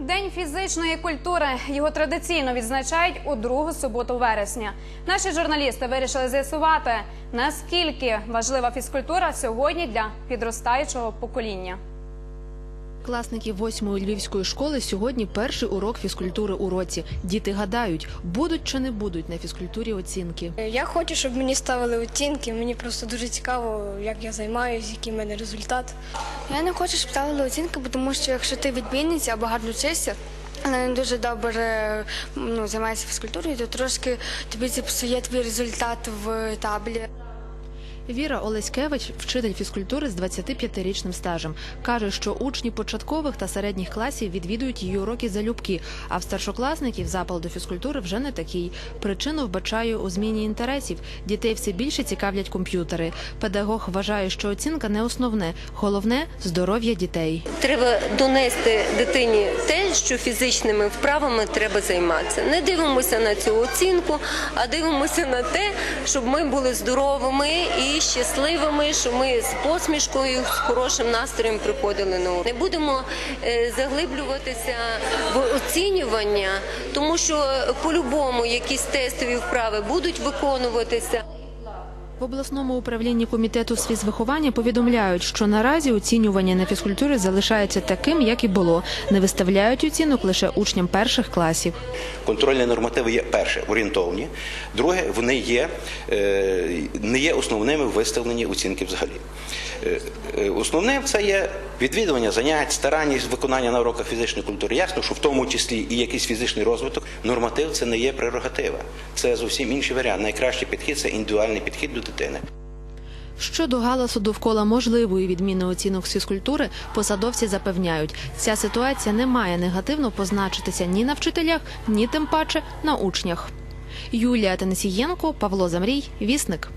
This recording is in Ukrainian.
День фізичної культури його традиційно відзначають у другу суботу вересня. Наші журналісти вирішили з'ясувати, наскільки важлива фізкультура сьогодні для підростаючого покоління. Класники восьмої львівської школи сьогодні перший урок фізкультури у році. Діти гадають, будуть чи не будуть на фізкультурі оцінки. Я хочу, щоб мені ставили оцінки. Мені просто дуже цікаво, як я займаюся, який в мене результат. Я не хочу, щоб ставили оцінки, тому що якщо ти відмінниця або гарно вчишся, але не дуже добре ну, займаєшся фізкультурою, то трошки тобі це псує твій результат в таблі. Віра Олеськевич, вчитель фізкультури з 25-річним стажем, каже, що учні початкових та середніх класів відвідують її уроки залюбки, а в старшокласників запал до фізкультури вже не такий. Причину вбачає у зміні інтересів. Дітей все більше цікавлять комп'ютери. Педагог вважає, що оцінка не основне, головне здоров'я дітей. Треба донести дитині те, що фізичними вправами треба займатися. Не дивимося на цю оцінку, а дивимося на те, щоб ми були здоровими і щасливими, що ми з посмішкою, з хорошим настроєм приходили на урок. Не будемо е, заглиблюватися в оцінювання, тому що по-любому якісь тестові вправи будуть виконуватися. В обласному управлінні комітету фізвиховання повідомляють, що наразі оцінювання на фізкультурі залишається таким, як і було. Не виставляють оцінок лише учням перших класів. Контрольні нормативи є перше орієнтовні, друге, вони є е, не є основними в виставленні оцінки взагалі. Е, е, Основним це є відвідування занять, старанність виконання на уроках фізичної культури. Ясно, що в тому числі і якийсь фізичний розвиток. Норматив це не є прерогатива. Це зовсім інший варіант. Найкращий підхід це індивідуальний підхід до дитини. Щодо галасу довкола можливої відміни оцінок з фізкультури, посадовці запевняють, ця ситуація не має негативно позначитися ні на вчителях, ні тим паче на учнях. Юлія Танесієнко, Павло Замрій, Вісник.